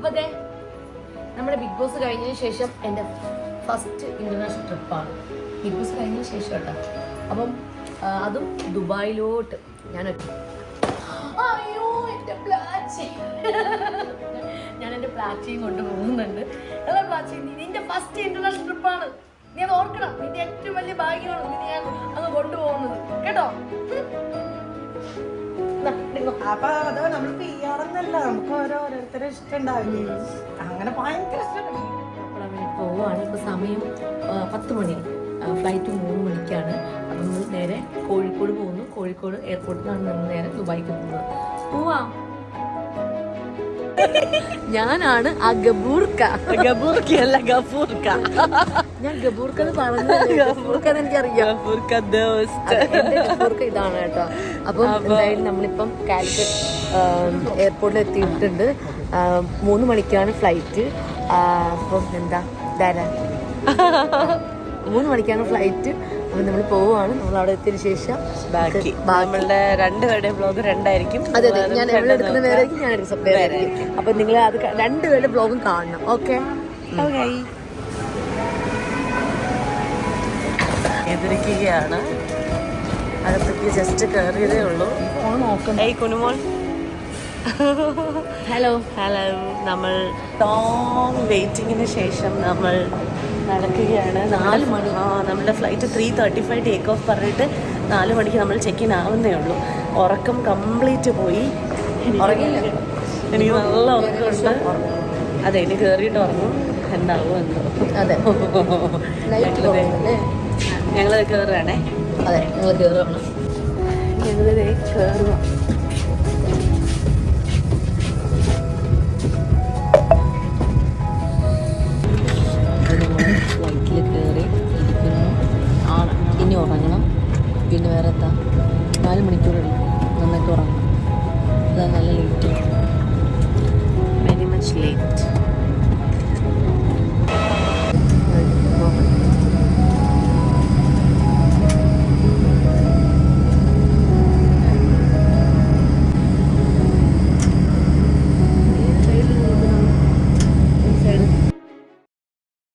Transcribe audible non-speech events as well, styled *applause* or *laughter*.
അപ്പൊ അതെ നമ്മുടെ ബിഗ് ബോസ് കഴിഞ്ഞതിന് ശേഷം എന്റെ ഫസ്റ്റ് ഇന്റർനാഷണൽ ട്രിപ്പാണ് ബിഗ് ബോസ് കഴിഞ്ഞതിന് ശേഷം കേട്ടോ. അപ്പം അതും ദുബായിലോട്ട് ഞാൻ അയ്യോ എന്റെ പ്ലാച്ചി. ഞാൻ എന്റെ പ്ലാച്ചിയും കൊണ്ട് പോകുന്നുണ്ട്. അതാ പ്ലാച്ചി നിന്റെ ഫസ്റ്റ് ഇന്റർനാഷണൽ ട്രിപ്പാണ് നീ അത് ഓർക്കണം. നിന്റെ ഏറ്റവും വലിയ ഭാഗ്യമാണ് നിന്നെ ഞാൻ അങ്ങ് കൊണ്ടുപോകുന്നത്. കേട്ടോ. അപ്പൊ അത് നമ്മൾ ചെയ്യാറെന്നല്ല നമുക്ക് ഓരോ ഓരോരുത്തരെ ഇഷ്ടം ഉണ്ടാവില്ലേ അങ്ങനെ ഭയങ്കര ഇഷ്ടം അപ്പോൾ അങ്ങനെ പോവുകയാണ്. ഇപ്പോൾ സമയം പത്ത് മണി. ഫ്ലൈറ്റ് മൂന്ന് മണിക്കാണ്. അപ്പം നമ്മൾ നേരെ കോഴിക്കോട് പോകുന്നു. കോഴിക്കോട് എയർപോർട്ടിൽ നിന്നാണ് നമ്മൾ നേരെ ദുബായിക്ക് പോകുന്നത്. പോവാം. ഞാനാണ് ആ ഗബൂർക്ക. അല്ല ഗഫൂർക്ക. ഞാൻ ഗബൂർക്ക എന്ന് പറഞ്ഞത് ഗബൂർക്ക എന്ന് എനിക്കറിയാം. ഗഫൂർക്ക ഗബൂർക്ക ഇതാണ് കേട്ടോ. അപ്പം എന്തായാലും നമ്മളിപ്പം കാലിക്കറ്റ് എയർപോർട്ടിൽ എത്തിയിട്ടുണ്ട്. മൂന്ന് മണിക്കാണ് ഫ്ലൈറ്റ് അപ്പം എന്താ? ധാരാ മൂന്ന് മണിക്കാണ് ഫ്ലൈറ്റ് അപ്പം നമ്മൾ പോവുകയാണ് നമ്മൾ അവിടെ എത്തിയതിനു ശേഷം ബാക്കി നമ്മളുടെ രണ്ട് പേരുടെ ബ്ലോഗ് രണ്ടായിരിക്കും. അതെ അതെ. ഞാൻ എവിടെ എടുക്കുന്ന വേറെ ഞാൻ എടുക്കുന്ന വേറെ അപ്പം നിങ്ങൾ അത് രണ്ട് പേരുടെ ബ്ലോഗും കാണണം. ഓക്കെ. എതിരിക്കുകയാണ്. അകത്തേക്ക് ജസ്റ്റ് കയറിയതേ ഉള്ളൂ. ഏയ് കുനുമോൾ. ഹലോ ഹലോ നമ്മൾ ലോങ് വെയിറ്റിങ്ങിന് ശേഷം നമ്മൾ നടക്കുകയാണ്. നാല് മണി ആ നമ്മുടെ flight three thirty five take off പറഞ്ഞിട്ട് നാല് മണിക്ക് നമ്മൾ ചെക്ക് ഇൻ ആവുന്നേ ഉള്ളൂ. ഉറക്കം കംപ്ലീറ്റ് പോയി. എനിക്ക് നല്ല ഉറക്കമുണ്ട്. അതെ ഇനി കയറിയിട്ട് ഉറങ്ങും. എന്താവും എന്തോ അതെ. *laughs* ഞങ്ങൾ കയറുകയാണേ അതെ ഞങ്ങൾ കയറുകയാണ് ഞങ്ങളിതേ കയറുക പിന്നെ വേറെ എന്താ